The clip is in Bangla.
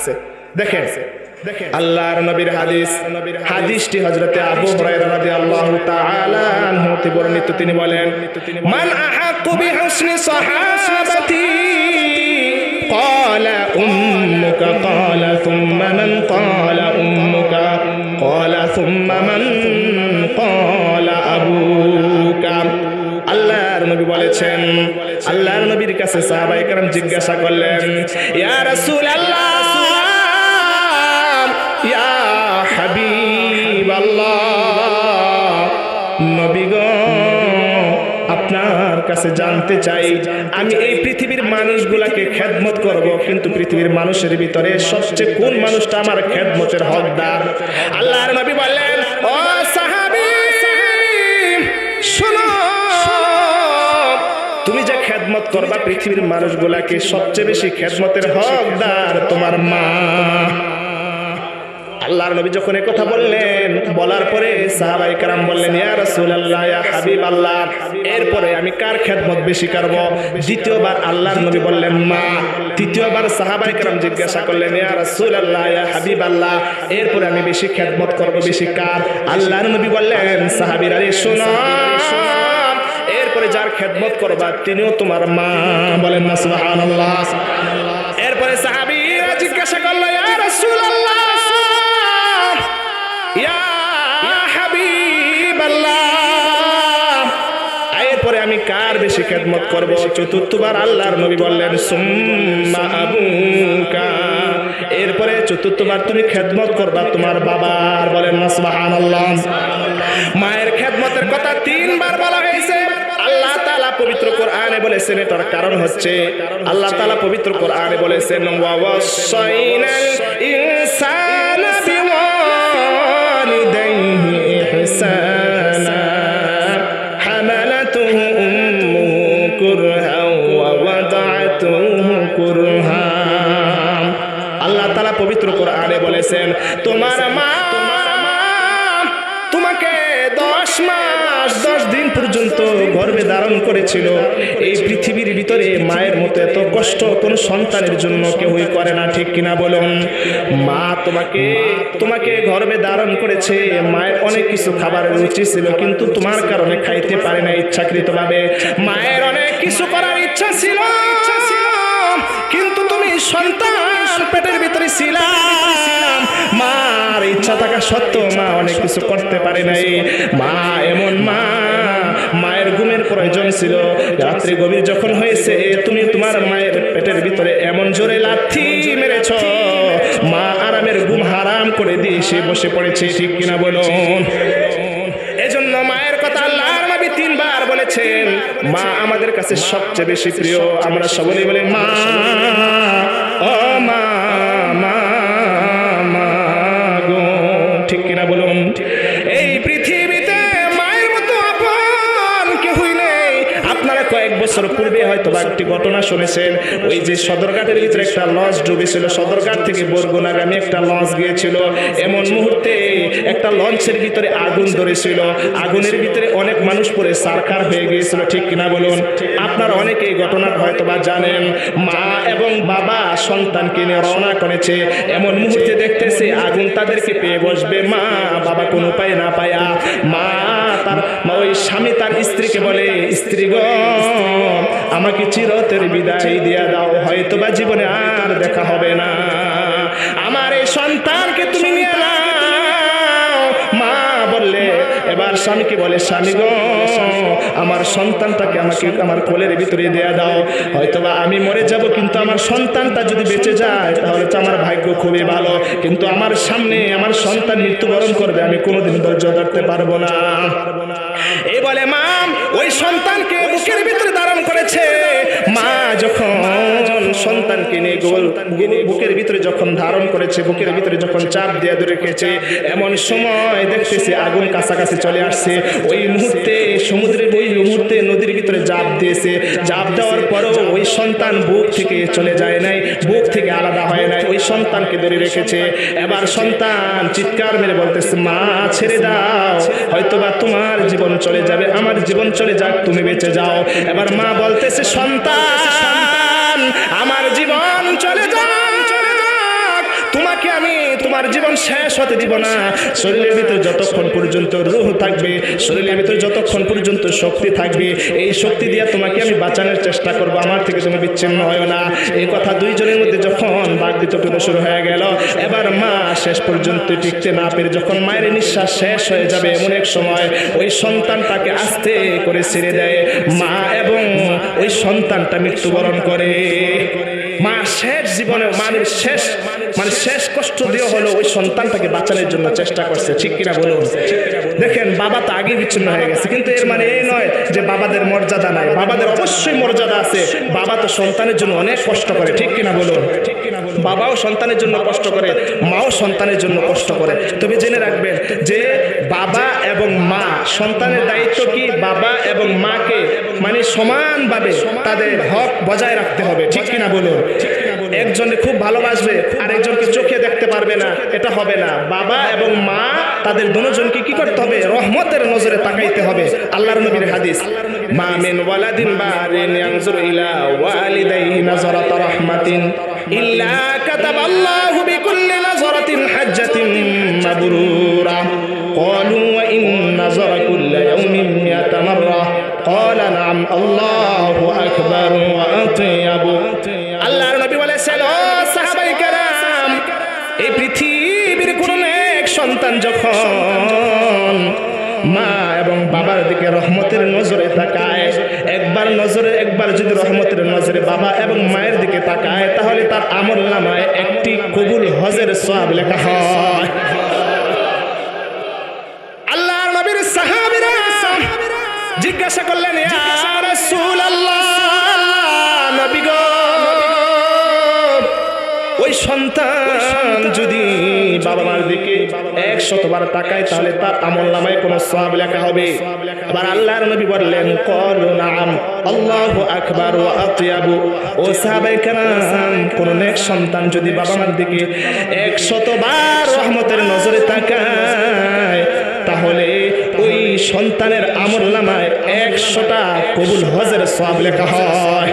আছে। দেখেন আল্লাহর নবীর হাদিস হাদিসটি হযরতে আবু হুরায়রা রাদিয়াল্লাহু তাআলা আনহু থেকে বর্ণিত তিনি বলেন মান আহাকু বি হুসনি সাহাবাতি ক্বালা উম্মুকা ক্বালা থুম্মা মান ক্বালা উম্মুকা ক্বালা থুম্মা মান ক্বালা আবুকা। আল্লাহর নবী বলেছেন আল্লাহর নবীর কাছে সাহাবায়ে কেরাম জিজ্ঞাসা করলেন ইয়া রাসূলুল্লাহ কাছে জানতে চাই, আমি এই পৃথিবীর মানুষগুলাকে খেদমত করব, কিন্তু পৃথিবীর মানুষের ভিতরে সবচেয়ে কোন মানুষটা আমার খেদমতের হকদার? আল্লাহর নবী বললেন, ও সাহাবী, শোনো, তুমি যে খেদমত করবা পৃথিবীর মানুষগুলাকে সবচেয়ে বেশি খেদমতের হকদার তোমার মা। আল্লাহর নবী যখন কথা বললেন, বলার পরে সাহাবাই কারাম বললেন, ইয়া রাসূলুল্লাহ, ইয়া হাবিব আল্লাহ এরপরে আমি কার খেদমত বেশি করব? দ্বিতীয়বার আল্লাহর নবী বললেন, মা। তৃতীয়বার সাহাবাই কারাম জিজ্ঞাসা করলেন, ইয়া রাসূলুল্লাহ, ইয়া হাবিব আল্লাহ এরপরে আমি বেশি খেদমত করব বেশি কার? আল্লাহর নবী বললেন, সাহাবীরা রে শোনো, এরপরে যার খেদমত করবা, তিনিও তোমার মা। বলেন না, সুবহানাল্লাহ। এরপরে সাহাবীরা জিজ্ঞাসা করল, ইয়া রাসূলুল্লাহ এরপরে আমি কার বেশি খেদমত করব? চতুর্থবার আল্লাহর নবী বললেন, সুম্মা আবুকা। এরপরে চতুর্থবার তুমি খেদমত করবা তোমার বাবার বলেন না সুবহানাল্লাহ। মায়ের খেদমতের কথা তিনবার বলা হয়েছে। আল্লাহ তাআলা পবিত্র কোরআনে বলেছেন, এটার কারণ হচ্ছে আল্লাহ তাআলা পবিত্র কোরআনে বলেছেন, ওয়া ওয়াসাইনাল ইনসানা বিওয়ালিদাইহি মাস, দশ দিন পর্যন্ত গর্বে ধারণ করেছিল। এই পৃথিবীর ভিতরে মায়ের মতো এত কষ্ট কোন সন্তানের জন্য কেউই করে না, ঠিক কিনা বলুন? মা তোমাকে তোমাকে গর্বে ধারণ করেছে, মায়ের অনেক কিছু খাবারের রুচি ছিল, কিন্তু তোমার কারণে খাইতে পারে না ইচ্ছাকৃতভাবে। মায়ের অনেক কিছু করার ইচ্ছা ছিল, কিন্তু সন্তান, পেটের ভিতরে ছিলাম মার ইচ্ছা থাকা সত্ত্বেও মা অনেক কিছু করতে পারে নাই। মা এমন মা, মায়ের ঘুমের প্রয়োজন ছিল। রাত্রি গভীর যখন হয়েছে, তুমি তোমার মায়ের পেটের ভিতরে এমন জোরে লাথি মেরেছ। মা আরামের ঘুম হারাম করে দিয়ে সে বসে পড়েছে, ঠিক কিনা বলুন? এজন্য মায়ের কথা আল্লাহর নবী তিনবার বলেছেন। মা আমাদের কাছে সবচেয়ে বেশি প্রিয়। আমরা সকলেই বলি, মা। ও হয়তো একটি ঘটনা শুনেছেন। ওই যে সদরঘাটের ভিতরে একটা লঞ্চ ডুবেছিল, সদরঘাট থেকে বরগুনাগামী একটা লঞ্চ গিয়েছিল। এমন মুহূর্তে একটা লঞ্চের ভিতরে আগুন ধরেছিল। আগুনের ভিতরে অনেক মানুষ পরে সারকার হয়ে গিয়েছিল, ঠিক কিনা বলুন? আপনারা অনেকে এই ঘটনাটা হয়তো বা জানেন, মা এবং বাবা সন্তানকে নিয়ে রওনা করেছে। এমন মুহূর্তে দেখতেছে আগুন তাদেরকে পেয়ে বসবে। মা, বাবা কোনো উপায় না পায়া। মা তার ওই স্বামী তার স্ত্রীকে বলে, স্ত্রী গো আমাকে চিরতের বিদায় দিয়া দাও হয়তো বা জীবনে আর দেখা হবে না। এবার স্বামীকে বলে, স্বামী গো, আমার সন্তানটাকে আমাকে আমার কোলের ভিতরে দেয়া দাও। হয়তোবা আমি মরে যাব, কিন্তু আমার সন্তানটা যদি বেঁচে যায়, তাহলে তো আমার ভাগ্য খুবই ভালো। কিন্তু আমার সামনে আমার সন্তান মৃত্যুবরণ করবে, আমি কোনোদিন ধৈর্য ধরতে পারব না। এ বলে, মা, ওই সন্তানকে বুকের ভিতরে ধারণ করেছে। মা যখন সন্তানকে বুকের ভিতরে যখন ধারণ করেছে, বুকের ভিতরে যখন চাপ দিয়ে রেখেছে এমন সময় দেখতেছে আগুন কাছাকাছি চলে আসছে। ওই মুহূর্তে সমুদ্রের ওই মুহূর্তে নদীর ভিতরে জাপ দিয়েছে। জাপ দেওয়ার পরও ওই সন্তান বুক থেকে চলে যায় নাই, বুক থেকে আলাদা হয় নাই, ওই সন্তানকে ধরে রেখেছে। এবার সন্তান চিৎকার মেরে বলতেছে, মা, ছেড়ে দাও। হয়তোবা তোমার জীবন চলে যাবে, আমার জীবন চলে যাক, তুমি বেঁচে যাও। এবার মা বলতেছে, সন্তান আমি তোমার জীবন শেষ হতে দিব না। শরীরের ভিতরে যতক্ষণ পর্যন্ত রুহ থাকবে, শরীরের ভিতরে যতক্ষণ পর্যন্ত শক্তি থাকবে, এই শক্তি দিয়ে তোমাকে আমি বাঁচানোর চেষ্টা করব। আমার থেকে তুমি বিচ্ছিন্ন হয় না। এই কথা দুইজনের মধ্যে যখন বাঘ বিতর্ক শুরু হয়ে গেল, এবার মা শেষ পর্যন্ত টিকতে না পেরে যখন মায়ের নিঃশ্বাস শেষ হয়ে যাবে, এমন এক সময় ওই সন্তানটাকে আস্তে করে ছেড়ে দেয়। মা এবং সন্তানটা মৃত্যুবরণ করে। মা শেষ জীবনে মানে শেষ মানে শেষ কষ্ট দিয়ে হলো ওই সন্তানটাকে বাঁচানোর জন্য চেষ্টা করছে, ঠিক কিনা বলুন? দেখেন, বাবা তো আগে বিচ্ছিন্ন হয়ে গেছে, কিন্তু এর মানে এই নয় যে বাবাদের মর্যাদা নাই। বাবাদের অবশ্যই মর্যাদা আছে। বাবা তো সন্তানের জন্য অনেক কষ্ট করে, ঠিক কিনা বলুন? বাবাও সন্তানের জন্য কষ্ট করে, মাও সন্তানের জন্য কষ্ট করে। তবে জেনে রাখবেন যে বাবা এবং মা, সন্তানের দায়িত্ব কি বাবা এবং মাকে? মানে সমানভাবে তাদের হক বজায় রাখতে হবে। ঠিক কিনা বলুন? একজনে খুব ভালোবাসবে আর একজনকে চোখে দেখতে পারবে না, এটা হবে না। বাবা এবং মা, তাদের দুজনকে কি করতে হবে? রহমতের নজরে তাকাইতে হবে। আল্লাহর নবীর হাদিস, মা মিন ওয়ালাদিন বারিন ইয়ানজুর ইলা ওয়ালিদাইহি নাজরাত রাহমাতিন। ইল্লা কাতাবাল্লাহু বিকুল্লি নাযরাতিন হাজ্জাতিন মাবরুরা। ক্বালু ওয়া ইন নাযরা কুল্লা ইয়াউমিন মিয়াতা মাররা। ক্বালা নাম, আল্লাহু আকবার ওয়া আতিয়াবু। আল্লাহর নবী বলেছেন, ও সাহাবায়ে কেরাম, এই পৃথিবীর কোন এক সন্তান যখন মা এবং বাবার দিকে রহমতের নজরে তাকায়। একবার নজরে, একবার যদি রহমতের নজরে বাবা এবং মায়ের দিকে তাকায়, তাহলে তার আমল নামায় একটি কবুল হজের সব লেখা হয়। জিজ্ঞাসা করলেন ওই সন্তান যদি বাবা মার দিকে একশতবার তাকায়, তাহলে তার আমল নামায় কোনো সওয়াব লেখা হবে। আবার আল্লাহর নবী বললেন, কল নাম আল্লাহ আকবার ওয়া আতিয়াবু। ও সাহাবায়ে কেরাম, কোন নেক সন্তান যদি বাবা মার দিকে একশতবার রহমতের নজরে তাকায়, তাহলে ওই সন্তানের আমল নামায় একশোটা কবুল হজের সব লেখা হয়।